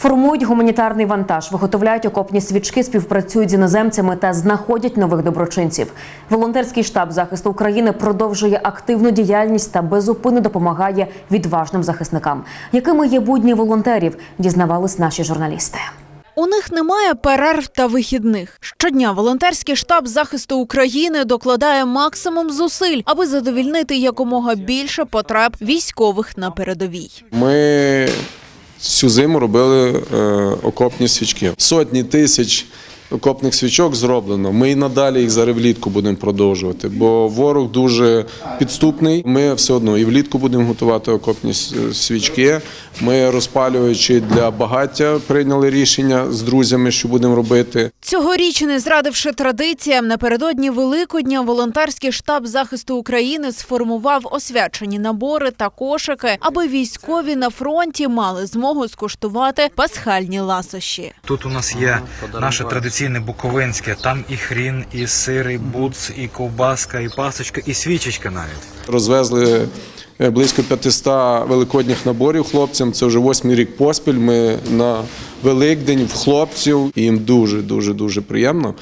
Формують гуманітарний вантаж, виготовляють окопні свічки, співпрацюють з іноземцями та знаходять нових доброчинців. Волонтерський штаб захисту України продовжує активну діяльність та безупинно допомагає відважним захисникам. Якими є будні волонтерів, дізнавались наші журналісти. У них немає перерв та вихідних. Щодня волонтерський штаб захисту України докладає максимум зусиль, аби задовільнити якомога більше потреб військових на передовій. Ми цю зиму робили е, окопні свічки. Сотні тисяч окопних свічок зроблено. Ми і надалі їх зараз влітку будемо продовжувати, бо ворог дуже підступний. Ми все одно і влітку будемо готувати окопні свічки. Ми розпалюючи для багаття прийняли рішення з друзями, що будемо робити. Цьогоріч, не зрадивши традиціям, напередодні Великодня волонтерський штаб захисту України сформував освячені набори та кошики, аби військові на фронті мали змогу скуштувати пасхальні ласощі. Тут у нас є наше традиційне буковинське, там і хрін, і сир, і буц, і ковбаска, і пасочка, і свічечка навіть. Розвезли е, близько 500 великодніх наборів хлопцям. Це вже восьмий рік поспіль. Ми на Великдень в хлопців. І їм дуже, дуже, дуже приємно.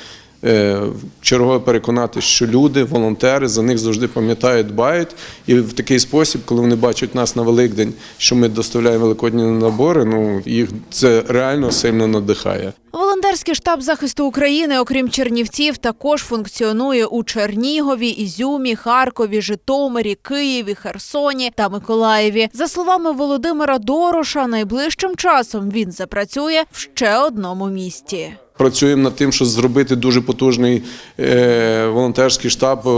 Е, Чергове переконати, що люди, волонтери за них завжди пам'ятають, дбають. І в такий спосіб, коли вони бачать нас на Великдень, що ми доставляємо великодні набори, ну їх це реально сильно надихає. Волонтерський штаб захисту України, окрім Чернівців, також функціонує у Чернігові, Ізюмі, Харкові, Житомирі, Києві, Херсоні та Миколаєві. За словами Володимира Дороша, найближчим часом він запрацює в ще одному місті. Працюємо над тим, щоб зробити дуже потужний е, волонтерський штаб е,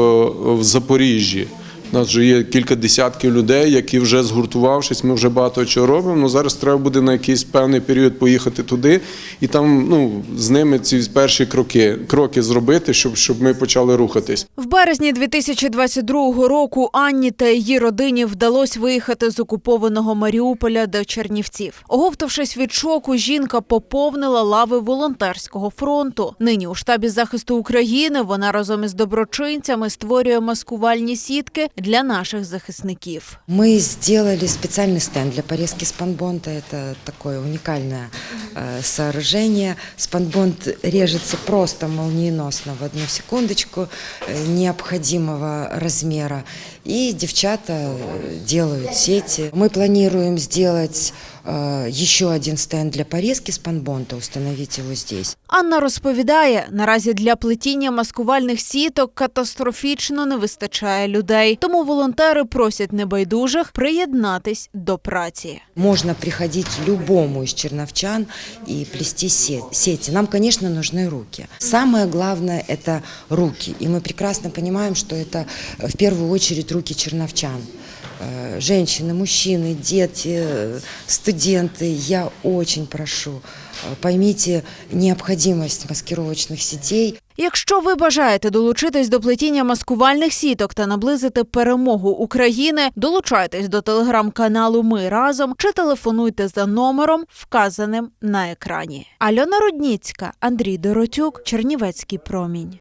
в Запоріжжі. У нас вже є кілька десятків людей, які вже згуртувавшись, ми вже багато чого робимо. Ну зараз треба буде на якийсь певний період поїхати туди і там ну, з ними ці перші кроки, кроки зробити, щоб, щоб ми почали рухатись. В березні 2022 року Анні та її родині вдалося виїхати з окупованого Маріуполя до Чернівців. Оговтавшись від шоку, жінка поповнила лави волонтерського фронту. Нині у штабі захисту України вона разом із доброчинцями створює маскувальні сітки для наших захисників. Мы сделали специальный стенд для порезки спанбонта. Это такое уникальное э, сооружение. Спанбонд режется просто молниеносно в одну секундочку э, необходимого размера. И девчата э, делают сети. Мы планируем сделать э, еще один стенд для порезки спанбонта, установить его здесь. Анна розповідає, наразі для плетіння маскувальних сіток катастрофічно не вистачає людей. Тому волонтери просять небайдужих приєднатись до праці. Можно приходить любому из черновчан и плести се- сети. Нам, конечно, нужны руки. Самое главное – это руки. И мы прекрасно понимаем, что это э, в первую очередь руки черновчан. Э, Женщины, мужчины, дети, э, студенты, я очень прошу, э, поймите необходимость маскировочных сетей. Якщо ви бажаєте долучитись до плетіння маскувальних сіток та наблизити перемогу України, долучайтесь до телеграм-каналу Ми разом чи телефонуйте за номером, вказаним на екрані. Альона Рудніцька, Андрій Доротюк, Чернівецький промінь.